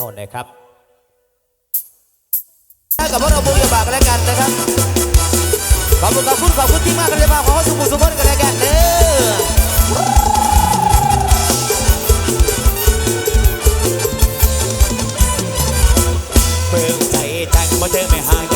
โน่นนะครับกับพวกเราบุญยาบากันแล้วกันนะครับ ขอบคุณขอบคุณขอบคุณที่มากกันเลยมาขอสุขสมบูรณ์กันแล้วกันเด้อเบิ่งใจแต่งมาเจอไม่ห่าง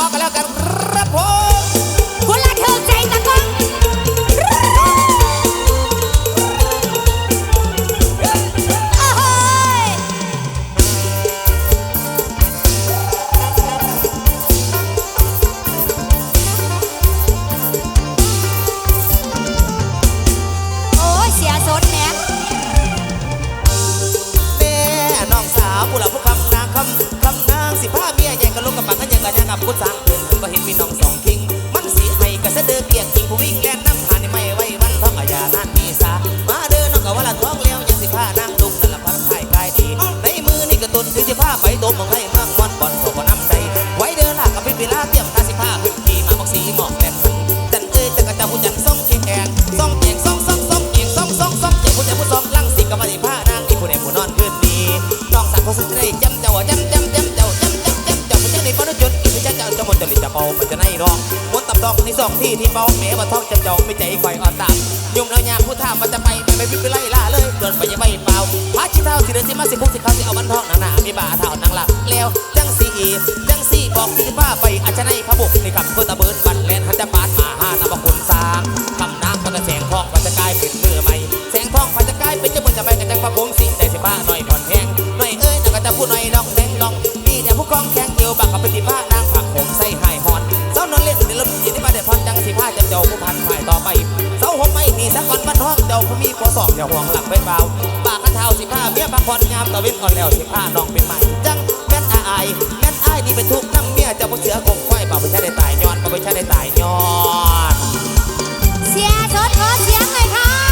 อกันแล้วกัน number hit me number song. จะเป่าปัจจัยน้องบนตับดอกในสองที่ที่เป่าเบว่าท้องจำจองไม่ใจคอยอ่อนตับยุ่งแล้วยาผู้ท่ามันจะไปไม่ไปไปไล่ล่าเลยเดินไปยังไม่เป่าพาชิเท่าสิเดือนสิมาสิบหกสิบเขาสิเอาบันทองหนาหนามีบ่าเท่านางหลับแล้วจังสี่จังสี่บอกที่ป้าไปอาจจะในพระบุกในขับเพื่อตะเบิดไป จ้าผู้มีข้อสอบอย่าห่วงหลังไว้เบาปากกระเท้าสิผ้าเมียพักผ่อนงามตะเว้นอ่อนแล้วสิผ้าน้องเป็นใหม่จังแม่นอายแม่นอายนี่เป็นทุกข์น้ำเมียเจ้าผู้เสือคงไฟบ่าวไปใช่ได้ตายย้อนบ่าไปใช่ได้ตายย้อน เสียชดขอเสียงหน่อยค่ะ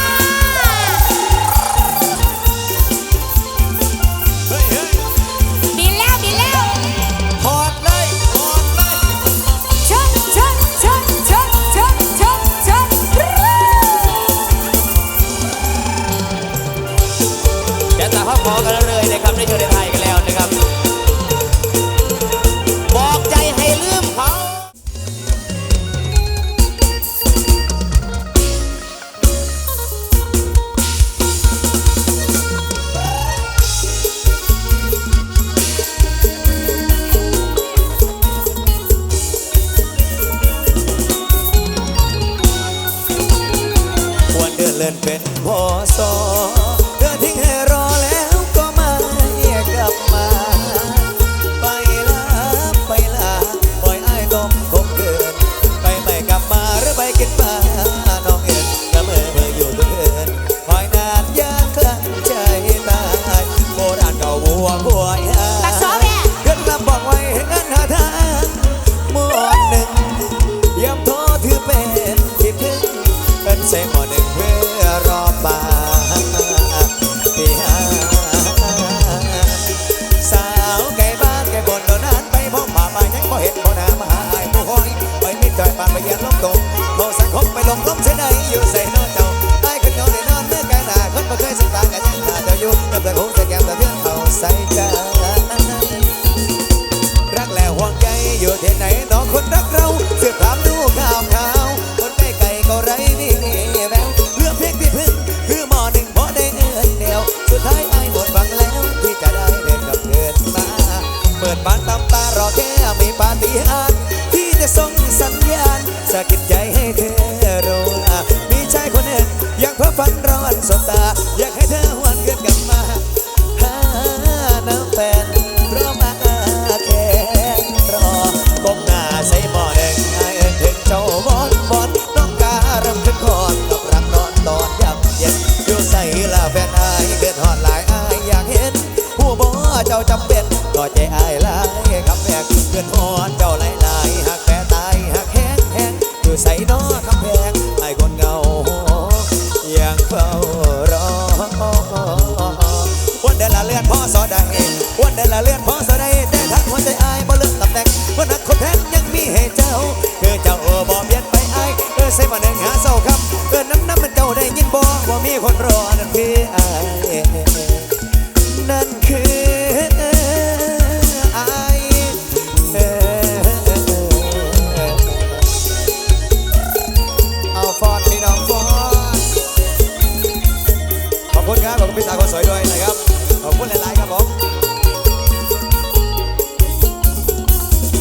bed, was oh, so จะส่งสัญญาณสะกิดใจให้เธอรู้มีชายคนหนึ่งยากเพ้อฝันร้อนสบตา อยากให้เธอ